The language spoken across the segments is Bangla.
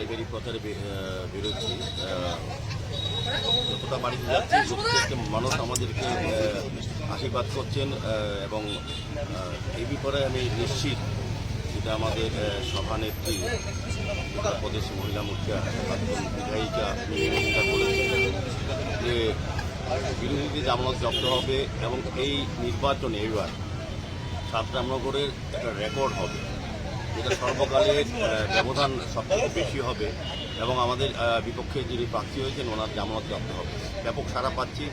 পারিবারিক প্রচারে বে- বেরোচ্ছি যতটা বাড়িতে যাচ্ছি, প্রত্যেকটা মানুষ আমাদেরকে আশীর্বাদ করছেন এবং এই ব্যাপারে আমি নিশ্চিত যেটা আমাদের সভানেত্রী প্রদেশ মহিলা প্রাক্তন বিধায়িকা বলেছেন, যে বিরোধীদের জামানত জব্দ হবে এবং এই নির্বাচনে এবার সাতরামনগরের একটা রেকর্ড হবে। যেটা সর্বকালের ব্যবধান সবথেকে বেশি হবে এবং আমাদের বিপক্ষে যিনি প্রার্থী হয়েছেন, ওনার জামানত জব্দ হবে। ব্যাপক সারা পাচ্ছি।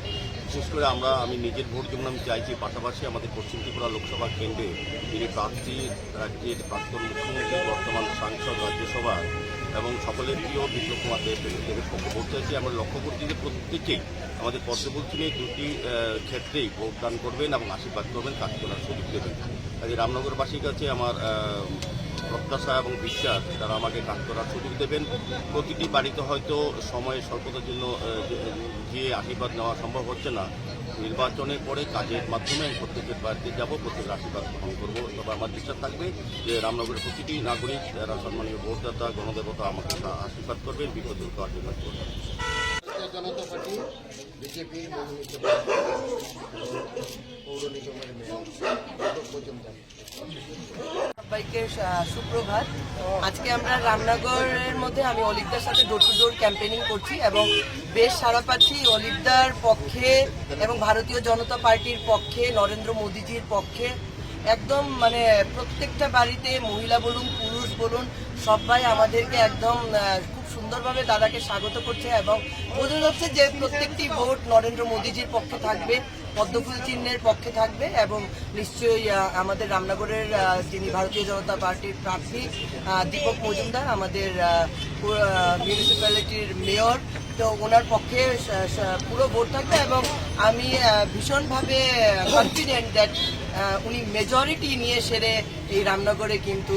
বিশেষ করে আমরা, আমি নিজের ভোট যেমন আমি চাইছি, পাশাপাশি আমাদের পশ্চিম ত্রিপুরা লোকসভা কেন্দ্রে যিনি প্রার্থী, রাজ্যের প্রাক্তন মুখ্যমন্ত্রী, বর্তমান সাংসদ রাজ্যসভা এবং সকলের প্রিয় বিপ্লব কুমার দেব দেবের পক্ষে ভোট চাইছি। আমরা লক্ষ্য করছি যে প্রত্যেকেই আমাদের পদ্মবুদ্ধি নিয়ে দুটি ক্ষেত্রেই ভোটদান করবেন এবং আশীর্বাদ করবেন, কাজ করার সুযোগ দেবেন। কাজে রামনগরবাসীর কাছে আমার প্রত্যাশা এবং বিশ্বাস, তারা আমাকে কাজ করার সুযোগ দেবেন। প্রতিটি বাড়িতে হয়তো সময় স্বল্পতার জন্য গিয়ে আশীর্বাদ নেওয়া সম্ভব হচ্ছে না, নির্বাচনের পরে কাজের মাধ্যমে আমি প্রত্যেকের বাড়িতে যাব, প্রত্যেকের আশীর্বাদ গ্রহণ করব। তবে আমার বিশ্বাস থাকবে যে রামনগরের প্রতিটি নাগরিক, যারা সম্মানীয় ভোটদাতা, গণদেবতা, আমাকে আশীর্বাদ করবেন বিপদকে আশীর্বাদ করবেন। জনতা পার্টি, বিজেপির মনোনীত প্রার্থী পৌর নিগমের মেয়র দীপক মজুমদার সবাইকে সুপ্রভাত। আজকে আমরা রামনগরের মধ্যে আমি অলিভদার সাথে ডোর টু ডোর ক্যাম্পেনিং করছি এবং বেশ সারা পাচ্ছি অলিভদার পক্ষে এবং ভারতীয় জনতা পার্টির পক্ষে, নরেন্দ্র মোদীজির পক্ষে। একদম মানে প্রত্যেকটা বাড়িতে মহিলা বলুন, পুরুষ বলুন, সবাই আমাদেরকে একদম খুব সুন্দরভাবে দাদাকে স্বাগত করছে এবং বোঝা যাচ্ছে যে প্রত্যেকটি ভোট নরেন্দ্র মোদীজির পক্ষে থাকবে। পদ্মফুল চিহ্নের পক্ষে থাকবে এবং নিশ্চয়ই আমাদের রামনগরের যিনি ভারতীয় জনতা পার্টির প্রার্থী দীপক মজুমদার, আমাদের মিউনিসিপ্যালিটির মেয়র তো ওনার পক্ষে পুরো ভোট থাকবে এবং আমি ভীষণভাবে কনফিডেন্ট দ্যাট উনি মেজরিটি নিয়ে সেরে এই রামনগরে কিন্তু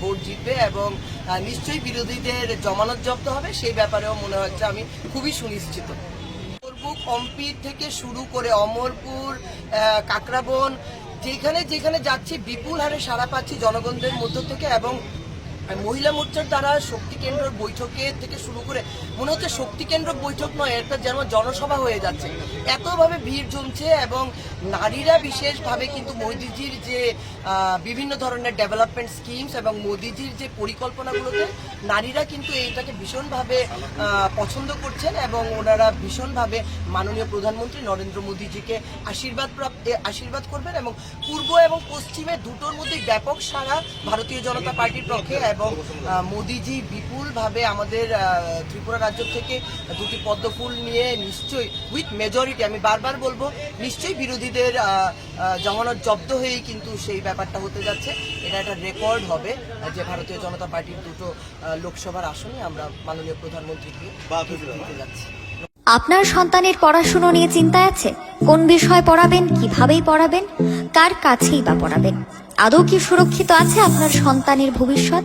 ভোট জিতবে এবং নিশ্চয়ই বিরোধীদের জমানত জব্দ হবে, সেই ব্যাপারেও মনে হচ্ছে আমি খুবই সুনিশ্চিত। কম্পি থেকে শুরু করে অমরপুর কাকরাবন, যেখানে যেখানে যাচ্ছি, বিপুল হারে সারা পাচ্ছি জনগণদের মধ্য থেকে এবং মহিলা মোর্চার দ্বারা শক্তি কেন্দ্র বৈঠকে থেকে শুরু করে, মনে হচ্ছে শক্তি কেন্দ্র বৈঠক নয়, এটা যেন জনসভা হয়ে যাচ্ছে। এতভাবে ভিড় জমছে এবং নারীরা বিশেষভাবে কিন্তু মোদিজির যে বিভিন্ন ধরনের ডেভেলপমেন্ট স্কিমস এবং মোদিজির যে পরিকল্পনাগুলোতে নারীরা কিন্তু এইটাকে ভীষণভাবে পছন্দ করছেন এবং ওনারা ভীষণভাবে মাননীয় প্রধানমন্ত্রী নরেন্দ্র মোদীজিকে আশীর্বাদ আশীর্বাদ করবেন এবং পূর্ব এবং পশ্চিমে দুটোর মধ্যেই ব্যাপক সারা ভারতীয় জনতা পার্টির পক্ষে এবং মোদীজি বিপুলভাবে আমাদের আহ, ত্রিপুরা রাজ্য থেকে দুটি পদ্মফুল নিয়ে নিশ্চয়ই উইথ মেজরিটি আমি বারবার বলব নিশ্চয়ই বিরোধীদের জমানত জব্দ হয়েই কিন্তু সেই ব্যাপারটা হতে যাচ্ছে। এটা একটা রেকর্ড হবে যে ভারতীয় জনতা পার্টির দুটো লোকসভার আসনে আমরা মাননীয় প্রধানমন্ত্রীকে দিতে যাচ্ছি। আপনার সন্তানের পড়াশুনো নিয়ে চিন্তায় আছে? কোন বিষয় পড়াবেন কিভাবেই পড়াবেন কার কাছেই বা পড়াবেন? আদৌ কি সুরক্ষিত আছে আপনার সন্তানের ভবিষ্যৎ?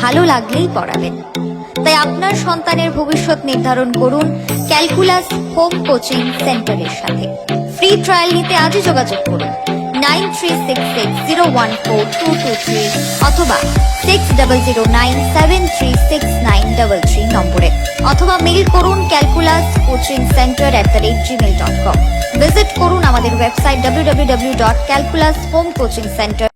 ভালো লাগলেই পড়াবেন। তাই আপনার সন্তানের ভবিষ্যৎ নির্ধারণ করুন ক্যালকুলাস হোম কোচিং সেন্টারের সাথে। ফ্রি ট্রায়াল নিতে আজই যোগাযোগ করুন nine three six six zero one four two two three অথবা six double zero nine seven three six nine double three নম্বরে। অথবা মেইল করুন calculus coaching centre at the rate Gmail dot com. Visit করুন আমাদের website W W W dot calculus home coaching centre.